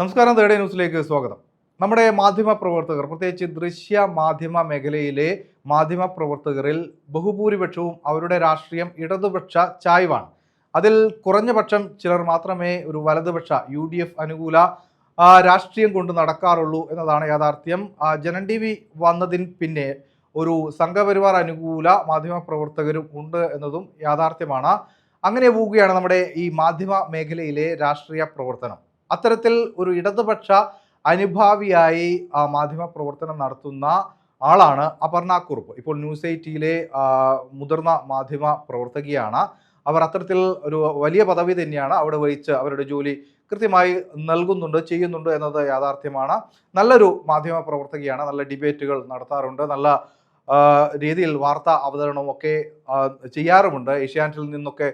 നമസ്കാരം തേർഡ് ന്യൂസിലേക്ക് സ്വാഗതം. നമ്മുടെ മാധ്യമ പ്രവർത്തകർ പ്രത്യേകിച്ച് ദൃശ്യ മാധ്യമ മേഖലയിലെ മാധ്യമ പ്രവർത്തകരിൽ ബഹുഭൂരിപക്ഷവും അവരുടെ രാഷ്ട്രീയം ഇടതുപക്ഷ ചായ്വാണ്. അതിൽ കുറഞ്ഞപക്ഷം ചിലർ മാത്രമേ ഒരു വലതുപക്ഷ യു ഡി എഫ് അനുകൂല രാഷ്ട്രീയം കൊണ്ട് നടക്കാറുള്ളൂ എന്നതാണ് യാഥാർത്ഥ്യം. ജനൻ ടി വി വന്നതിന് പിന്നെ ഒരു സംഘപരിവാർ അനുകൂല മാധ്യമ പ്രവർത്തകരും ഉണ്ട് എന്നതും യാഥാർത്ഥ്യമാണ്. അങ്ങനെ പോവുകയാണ് നമ്മുടെ ഈ മാധ്യമ മേഖലയിലെ രാഷ്ട്രീയ പ്രവർത്തനം. അത്തരത്തിൽ ഒരു ഇടതുപക്ഷ അനുഭാവിയായി മാധ്യമ പ്രവർത്തനം നടത്തുന്ന ആളാണ് അപർണ കുറുപ്പ്. ഇപ്പോൾ ന്യൂസ് എയ്റ്റിയിലെ മുതിർന്ന മാധ്യമ പ്രവർത്തകയാണ് അവർ അത്തരത്തിൽ ഒരു വലിയ പദവി തന്നെയാണ് അവിടെ വഹിച്ച് അവരുടെ ജോലി കൃത്യമായി നൽകുന്നുണ്ട് ചെയ്യുന്നുണ്ട് എന്നത് യാഥാർത്ഥ്യമാണ്. നല്ലൊരു മാധ്യമ പ്രവർത്തകയാണ് നല്ല ഡിബേറ്റുകൾ നടത്താറുണ്ട് നല്ല രീതിയിൽ വാർത്താ അവതരണവും ഒക്കെ ചെയ്യാറുമുണ്ട്. ഏഷ്യാനെറ്റിൽ നിന്നൊക്കെ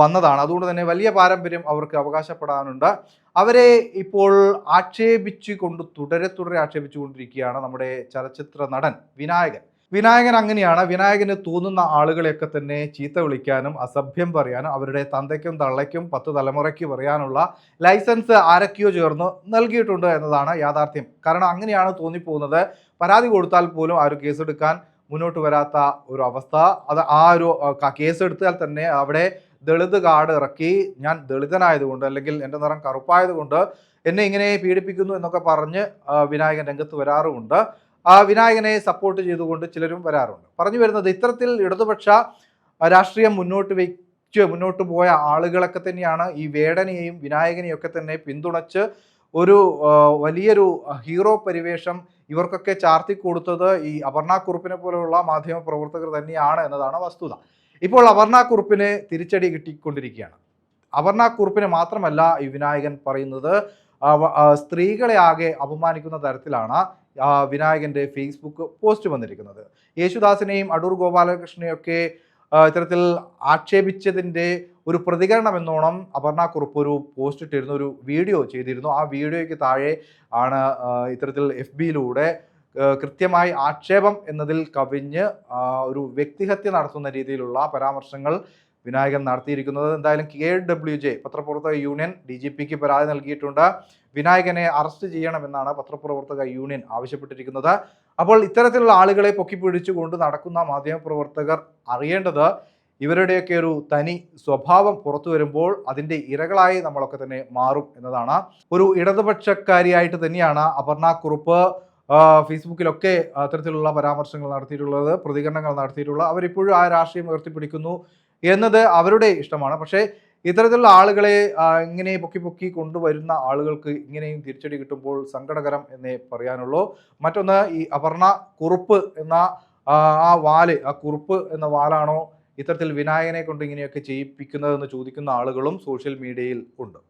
വന്നതാണ്. അതുകൊണ്ട് തന്നെ വലിയ പാരമ്പര്യം അവർക്ക് അവകാശപ്പെടാനുണ്ട്. അവരെ ഇപ്പോൾ ആക്ഷേപിച്ചു കൊണ്ട് തുടരെ തുടരെ ആക്ഷേപിച്ചു കൊണ്ടിരിക്കുകയാണ് നമ്മുടെ ചലച്ചിത്ര നടൻ വിനായകൻ. വിനായകൻ അങ്ങനെയാണ്. വിനായകന് തോന്നുന്ന ആളുകളെയൊക്കെ തന്നെ ചീത്ത വിളിക്കാനും അസഭ്യം പറയാനും അവരുടെ തന്തയ്ക്കും തള്ളയ്ക്കും പത്ത് തലമുറയ്ക്ക് പറയാനുള്ള ലൈസൻസ് ആരൊക്കെയോ ചേർന്ന് നൽകിയിട്ടുണ്ട് എന്നതാണ് യാഥാർത്ഥ്യം. കാരണം അങ്ങനെയാണ് തോന്നിപ്പോകുന്നത്. പരാതി കൊടുത്താൽ പോലും ആ ഒരു കേസെടുക്കാൻ മുന്നോട്ട് വരാത്ത ഒരു അവസ്ഥ. അത് ആ ഒരു കേസ് കേസെടുത്താൽ തന്നെ അവിടെ ദളിത് കാർഡ് ഇറക്കി. ഞാൻ ദളിതനായതുകൊണ്ട് അല്ലെങ്കിൽ എന്റെ നിറം കറുപ്പായതുകൊണ്ട് എന്നെ ഇങ്ങനെ പീഡിപ്പിക്കുന്നു എന്നൊക്കെ പറഞ്ഞ് വിനായകൻ രംഗത്ത് വരാറുമുണ്ട്. ആ വിനായകനെ സപ്പോർട്ട് ചെയ്തുകൊണ്ട് ചിലരും വരാറുണ്ട്. പറഞ്ഞു വരുന്നത് ഇത്തരത്തിൽ ഇടതുപക്ഷ രാഷ്ട്രീയം മുന്നോട്ട് വെച്ച് മുന്നോട്ട് പോയ ആളുകളൊക്കെ തന്നെയാണ് ഈ വേടനെയും വിനായകനെയും ഒക്കെ തന്നെ പിന്തുണച്ച് ഒരു വലിയൊരു ഹീറോ പരിവേഷം ഇവർക്കൊക്കെ ചാർത്തി കൊടുത്തത് ഈ അപർണ കുറുപ്പിനെ പോലെയുള്ള മാധ്യമ പ്രവർത്തകർ തന്നെയാണ് എന്നതാണ് വസ്തുത. ഇപ്പോൾ അപർണ കുറുപ്പിന് തിരിച്ചടി കിട്ടിക്കൊണ്ടിരിക്കുകയാണ്. അപർണ കുറുപ്പിനെ മാത്രമല്ല ഈ വിനായകൻ പറയുന്നത് സ്ത്രീകളെ ആകെ അപമാനിക്കുന്ന തരത്തിലാണ് വിനായകന്റെ ഫേസ്ബുക്ക് പോസ്റ്റ് വന്നിരിക്കുന്നത്. യേശുദാസിനെയും അടൂർ ഗോപാലകൃഷ്ണനെയൊക്കെ ഇത്തരത്തിൽ ആക്ഷേപിച്ചതിന്റെ ഒരു പ്രതികരണം എന്നോണം അപർണ കുറുപ്പ് ഒരു പോസ്റ്റ് ഇട്ടിരുന്നു ഒരു വീഡിയോ ചെയ്തിരുന്നു. ആ വീഡിയോയ്ക്ക് താഴെ ആണ് ഇത്തരത്തിൽ എഫ് ബിയിലൂടെ കൃത്യമായി ആക്ഷേപം എന്നതിൽ കവിഞ്ഞ് ഒരു വ്യക്തിഹത്യ നടത്തുന്ന രീതിയിലുള്ള പരാമർശങ്ങൾ വിനായകൻ നടത്തിയിരിക്കുന്നത്. എന്തായാലും കെ ഡബ്ല്യു ജെ പത്രപ്രവർത്തക യൂണിയൻ ഡി ജി പിക്ക് പരാതി നൽകിയിട്ടുണ്ട്. വിനായകനെ അറസ്റ്റ് ചെയ്യണമെന്നാണ് പത്രപ്രവർത്തക യൂണിയൻ ആവശ്യപ്പെട്ടിരിക്കുന്നത്. അപ്പോൾ ഇത്തരത്തിലുള്ള ആളുകളെ പൊക്കിപ്പിടിച്ചുകൊണ്ട് നടക്കുന്ന മാധ്യമപ്രവർത്തകർ അറിയേണ്ടത് ഇവരുടെയൊക്കെ ഒരു തനി സ്വഭാവം പുറത്തു വരുമ്പോൾ അതിന്റെ ഇരകളായി നമ്മളൊക്കെ തന്നെ മാറും എന്നതാണ്. ഒരു ഇടതുപക്ഷക്കാരിയായിട്ട് തന്നെയാണ് അപർണ കുറുപ്പ് ഫേസ്ബുക്കിലൊക്കെ അത്തരത്തിലുള്ള പരാമർശങ്ങൾ നടത്തിയിട്ടുള്ളത് പ്രതികരണങ്ങൾ നടത്തിയിട്ടുള്ളത് അവരിപ്പോഴും ആ രാഷ്ട്രീയം ഉയർത്തിപ്പിടിക്കുന്നു എന്നത് അവരുടെ ഇഷ്ടമാണ്. പക്ഷേ ഇത്തരത്തിലുള്ള ആളുകളെ ഇങ്ങനെ പൊക്കി പൊക്കി കൊണ്ടുവരുന്ന ആളുകൾക്ക് ഇങ്ങനെയും തിരിച്ചടി കിട്ടുമ്പോൾ സങ്കടകരം എന്നേ പറയാനുള്ളൂ. മറ്റൊന്ന് ഈ അപർണ കുറുപ്പ് എന്ന ആ വാൽ ആ കുറുപ്പ് എന്ന വാലാണോ ഇത്തരത്തിൽ വിനായകനെ കൊണ്ട് ഇങ്ങനെയൊക്കെ ചെയ്യിപ്പിക്കുന്നതെന്ന് ചോദിക്കുന്ന ആളുകളും സോഷ്യൽ മീഡിയയിൽ ഉണ്ട്.